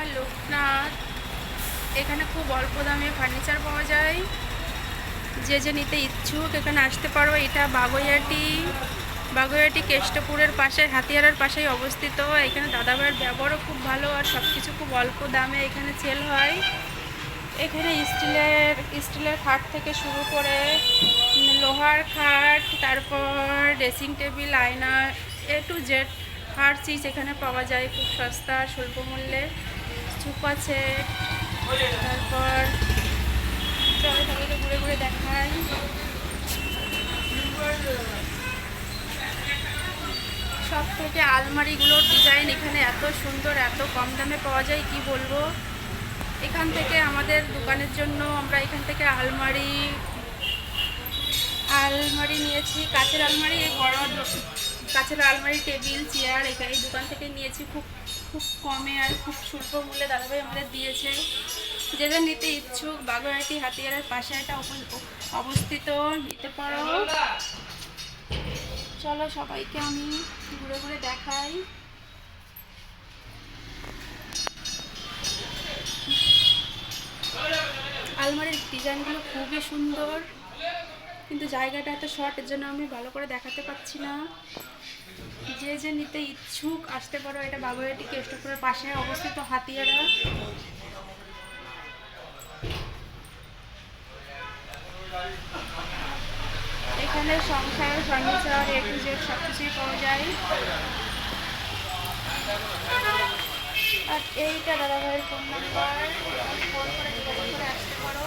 আমার লোকনাথ। এখানে খুব অল্প দামে ফার্নিচার পাওয়া যায়। যে যে নিতে ইচ্ছুক এখানে আসতে পারো। এটা বাগুইয়াটি বাগুইয়াটি কেষ্টপুরের পাশে, হাতিয়ারের পাশেই অবস্থিত। এখানে দাদাভাইয়ের ব্যবহারও খুব ভালো আর সব কিছু খুব অল্প দামে এখানে সেল হয়। এখানে স্টিলের স্টিলের খাট থেকে শুরু করে লোহার খাট, তারপর ড্রেসিং টেবিল আয়না এ টু জেড হার চিজ এখানে পাওয়া যায় খুব সস্তা, স্বল্প মূল্যে। চুপ আছে। তারপর ঘুরে ঘুরে দেখাই সব থেকে আলমারিগুলোর ডিজাইন এখানে এত সুন্দর, এত কম দামে পাওয়া যায়, কি বলব? এখান থেকে আমাদের দোকানের জন্য আমরা এখান থেকে আলমারি আলমারি নিয়েছি, কাচের আলমারি বড় কাচের আলমারি, টেবিল, চেয়ার, এখানে এই দোকান থেকে নিয়েছি। খুব খুব কমে আর খুব স্বল্প মূল্যে দাদাভাই আমাদের দিয়েছে। যে যেটা নিতে ইচ্ছুক বাগুয়াটি হাতিয়ারের পাশে অব- অবস্থিত। নিতে পারো। চলো সবাইকে আমি ঘুরে ঘুরে দেখাই। আলমারির ডিজাইনগুলো খুবই সুন্দর। কিন্তু জায়গাটা এত শর্ট এর জন্য আমি ভালো করে দেখাতে পাচ্ছি না। যে যে নিতে ইচ্ছুক, আসতে পারো, এটা বাগুয়াটি কেষ্টপুরের পাশে অবস্থিত হাতিয়ারা। এখানে সংসার, ফার্নিচার এ টু জেড সব কিছুই পাওয়া যায়। আর এইটা দাদাভাইয়ের ফোন নাম্বার ফোন করে যোগাযোগ করে আসতে পারো।